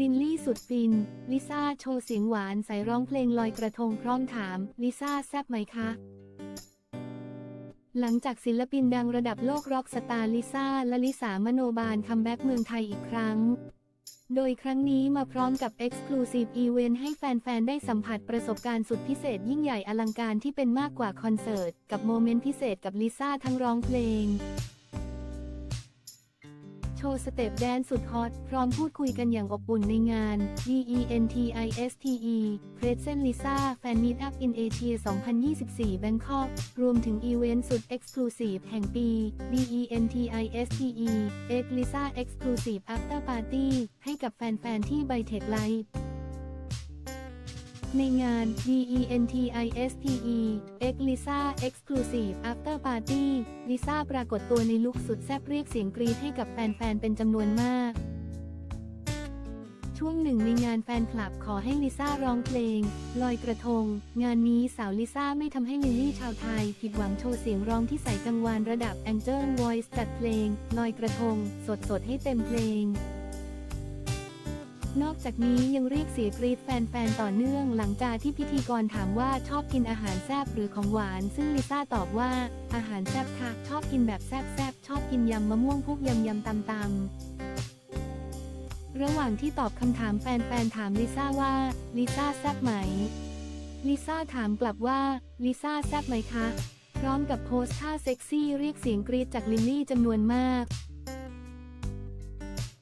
ลินลี่สุดฟิน ลิซ่าโชว์เสียงหวานใส่ร้องเพลงลอยกระทงพร้อมถาม ลิซ่าแซบไหมคะ หลังจากศิลปินดังระดับโลกร็อกสตาร์ลิซ่าและลิสามโนบาลคัมแบ็กเมืองไทยอีกครั้ง โดยครั้งนี้มาพร้อมกับ Exclusive Event ให้แฟน ๆ ได้สัมผัสประสบการณ์สุดพิเศษยิ่งใหญ่อลังการที่เป็นมากกว่าคอนเสิร์ต กับโมเมนต์พิเศษกับลิซ่าทั้งร้องเพลง ชว์สเต็ปแดนสุดฮอต พร้อมพูดคุยกันอย่างอบอุ่นในงาน DENTISTE Present Lisa Fan Meet Up in Asia 2024 Bangkok รวมถึงอีเวนต์สุด Exclusive แห่งปี DENTISTE X Lisa Exclusive After Party ให้กับแฟน ๆ ที่ Bytech Life ในงาน DENTISTE X Lisa Exclusive After Party ลิซ่าปรากฏตัวในลุคสุดแซ่บเรียกเสียงกรี๊ดให้กับแฟนๆ เป็นจำนวนมาก ช่วงหนึ่งในงานแฟนคลับขอให้ลิซ่าร้องเพลง ลอยกระทง งานนี้สาวลิซ่าไม่ทำให้ลิลลี่ชาวไทย ผิดหวังโชว์เสียงร้องที่ใส่กังวานระดับ Angel Voice จัดเพลง ลอยกระทง สดๆ ให้เต็มเพลง นอกจากนี้ยังเรียกเสียงกรีดแฟนๆ ต่อเนื่องหลังจากที่พิธีกรถามว่าชอบกินอาหารแซ่บหรือของหวาน ซึ่งลิซ่าตอบว่า อาหารแซ่บค่ะ ชอบกินแบบแซ่บๆ ชอบกินยำมะม่วงพวกยำยำตำตำๆระหว่างที่ตอบคำถามแฟนๆ ถามลิซ่าว่า ลิซ่าแซ่บไหม ลิซ่าถามกลับว่า ลิซ่าแซ่บไหมคะ พร้อมกับโพสท่าเซ็กซี่เรียกเสียงกรีดจากลิลลี่จำนวนมาก